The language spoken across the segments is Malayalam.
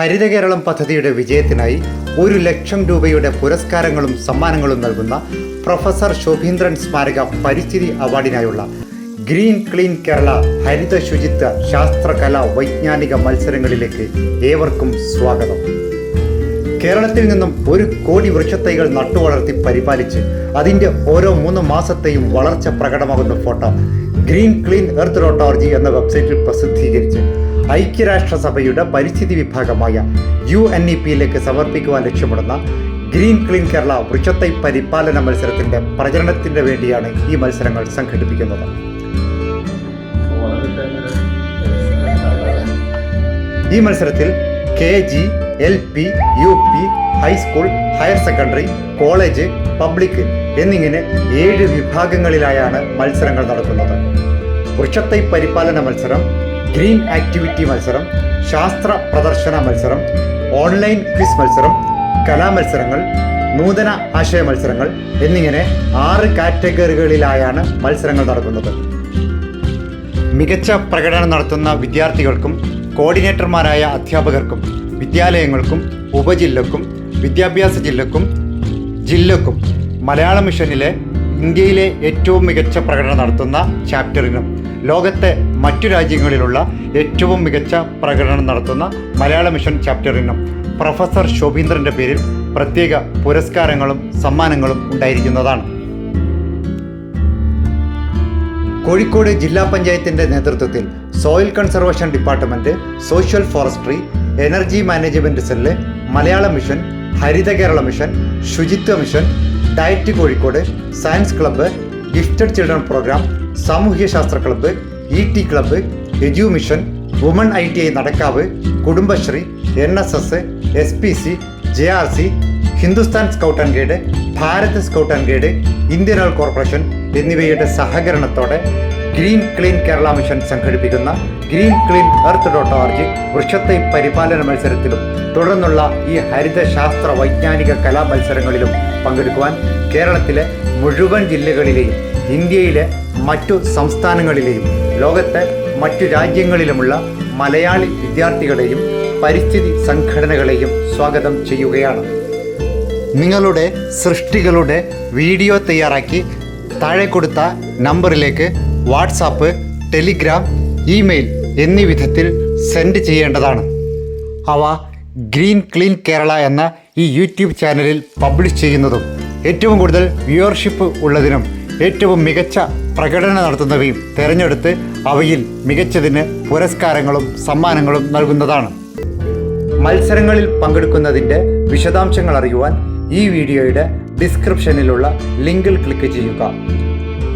ഹരിത കേരളം പദ്ധതിയുടെ വിജയത്തിനായി ഒരു ലക്ഷം രൂപയുടെ പുരസ്കാരങ്ങളും സമ്മാനങ്ങളും നൽകുന്ന പ്രൊഫസർ ശോഭീന്ദ്രൻ സ്മാരക പരിസ്ഥിതി അവാർഡിനായുള്ള ഗ്രീൻ ക്ലീൻ കേരള ഹരിത ശുചിത്വ ശാസ്ത്രകല വൈജ്ഞാനിക മത്സരങ്ങളിലേക്ക് ഏവർക്കും സ്വാഗതം. കേരളത്തിൽ നിന്നും ഒരു കോടി വൃക്ഷത്തൈകൾ നട്ടുവളർത്തി പരിപാലിച്ച് അതിന്റെ ഓരോ മൂന്ന് മാസത്തെയും വളർച്ച പ്രകടമാകുന്ന photo green clean earth dot org എന്ന വെബ്സൈറ്റിൽ പ്രസിദ്ധീകരിച്ച് ഐക്യരാഷ്ട്രസഭയുടെ പരിസ്ഥിതി വിഭാഗമായ യു എൻ ഇ പിയിലേക്ക് സമർപ്പിക്കുവാൻ ലക്ഷ്യമിടുന്ന ഗ്രീൻ ക്ലീൻ കേരള വൃക്ഷത്തൈ പരിപാലന മത്സരത്തിന്റെ പ്രചരണത്തിന് വേണ്ടിയാണ് ഈ മത്സരങ്ങൾ സംഘടിപ്പിക്കുന്നത്. ഈ മത്സരത്തിൽ K G L P U P high school higher secondary college public എന്നിങ്ങനെ ഏഴ് വിഭാഗങ്ങളിലായാണ് മത്സരങ്ങൾ നടക്കുന്നത്. വൃക്ഷത്തൈ പരിപാലന മത്സരം ഗ്രീൻ ആക്ടിവിറ്റി മത്സരം ശാസ്ത്ര പ്രദർശന മത്സരം ഓൺലൈൻ ക്വിസ് മത്സരം കലാമത്സരങ്ങൾ നൂതന ആശയ മത്സരങ്ങൾ എന്നിങ്ങനെ ആറ് കാറ്റഗറികളിലായാണ് മത്സരങ്ങൾ നടക്കുന്നത്. മികച്ച പ്രകടനം നടത്തുന്ന വിദ്യാർത്ഥികൾക്കും കോർഡിനേറ്റർമാരായ അധ്യാപകർക്കും വിദ്യാലയങ്ങൾക്കും ഉപജില്ലക്കും വിദ്യാഭ്യാസ ജില്ലക്കും ജില്ലക്കും മലയാള മിഷനിലെ ഇന്ത്യയിലെ ഏറ്റവും മികച്ച പ്രകടനം നടത്തുന്ന ചാപ്റ്ററിനും ലോകത്തെ മറ്റു രാജ്യങ്ങളിലുള്ള ഏറ്റവും മികച്ച പ്രകടനം നടത്തുന്ന മലയാള മിഷൻ ചാപ്റ്ററിനും പ്രൊഫസർ ശോഭീന്ദ്രന്റെ പേരിൽ പ്രത്യേക പുരസ്കാരങ്ങളും സമ്മാനങ്ങളും ഉണ്ടായിരിക്കുന്നതാണ്. കോഴിക്കോട് ജില്ലാ പഞ്ചായത്തിന്റെ നേതൃത്വത്തിൽ soil conservation department social forestry energy management cell Malayala mission ഹരിത കേരള മിഷൻ ശുചിത്വ mission DIET Kozhikode science club gifted children programme സാമൂഹ്യശാസ്ത്ര club E T club edu mission woman I T I Nadakkavu Kudumbashree N S S S P C J R C Hindustan scout and guide Bharat scout and guide Indian oil corporation എന്നിവയുടെ സഹകരണത്തോടെ ഗ്രീൻ ക്ലീൻ കേരള മിഷൻ സംഘടിപ്പിക്കുന്ന green clean earth dot org വൃക്ഷത്തെ പരിപാലന മത്സരത്തിലും തുടർന്നുള്ള ഈ ഹരിത ശാസ്ത്ര വൈജ്ഞാനിക കലാ മത്സരങ്ങളിലും പങ്കെടുക്കുവാൻ കേരളത്തിലെ മുഴുവൻ ജില്ലകളിലെയും ഇന്ത്യയിലെ മറ്റു സംസ്ഥാനങ്ങളിലെയും ലോകത്തെ മറ്റു രാജ്യങ്ങളിലുമുള്ള മലയാളി വിദ്യാർത്ഥികളെയും പരിസ്ഥിതി സംഘടനകളെയും സ്വാഗതം ചെയ്യുകയാണ്. നിങ്ങളുടെ സൃഷ്ടികളുടെ വീഡിയോ തയ്യാറാക്കി താഴെ കൊടുത്ത നമ്പറിലേക്ക് വാട്സാപ്പ് ടെലിഗ്രാം ഇമെയിൽ എന്നീ വിധത്തിൽ സെൻഡ് ചെയ്യേണ്ടതാണ്. അവ ഗ്രീൻ ക്ലീൻ കേരള എന്ന ഈ യൂട്യൂബ് ചാനലിൽ പബ്ലിഷ് ചെയ്യുന്നതും ഏറ്റവും കൂടുതൽ വ്യൂവർഷിപ്പ് ഉള്ളതിനും ഏറ്റവും മികച്ച പ്രകടനം നടത്തുന്നവയും തിരഞ്ഞെടുത്ത് അവയിൽ മികച്ചതിന് പുരസ്കാരങ്ങളും സമ്മാനങ്ങളും നൽകുന്നതാണ്. മത്സരങ്ങളിൽ പങ്കെടുക്കുന്നതിന്റെ വിശദാംശങ്ങൾ അറിയുവാൻ ഈ വീഡിയോയുടെ ഡിസ്ക്രിപ്ഷനിലുള്ള ലിങ്കിൽ ക്ലിക്ക് ചെയ്യുക.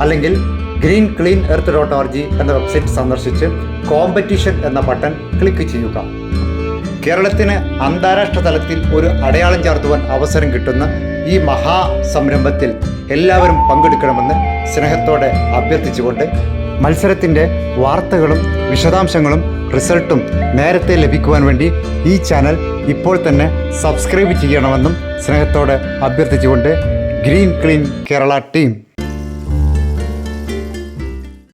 അല്ലെങ്കിൽ green clean earth dot org എന്ന വെബ്സൈറ്റ് സന്ദർശിച്ച് കോമ്പറ്റീഷൻ എന്ന ബട്ടൺ ക്ലിക്ക് ചെയ്യുക. കേരളത്തിന് അന്താരാഷ്ട്ര തലത്തിൽ ഒരു അടയാളം ചാർത്തുവാൻ അവസരം കിട്ടുന്ന ഈ മഹാസംരംഭത്തിൽ എല്ലാവരും പങ്കെടുക്കണമെന്ന് സ്നേഹത്തോടെ അഭ്യർത്ഥിച്ചുകൊണ്ട് മത്സരത്തിന്റെ വാർത്തകളും വിശദാംശങ്ങളും റിസൾട്ടും നേരത്തെ ലഭിക്കുവാൻ വേണ്ടി ഈ ചാനൽ ഇപ്പോൾ തന്നെ സബ്സ്ക്രൈബ് ചെയ്യണമെന്നും സ്നേഹത്തോടെ അഭ്യർത്ഥിച്ചുകൊണ്ട് ഗ്രീൻ ക്ലീൻ കേരള ടീം.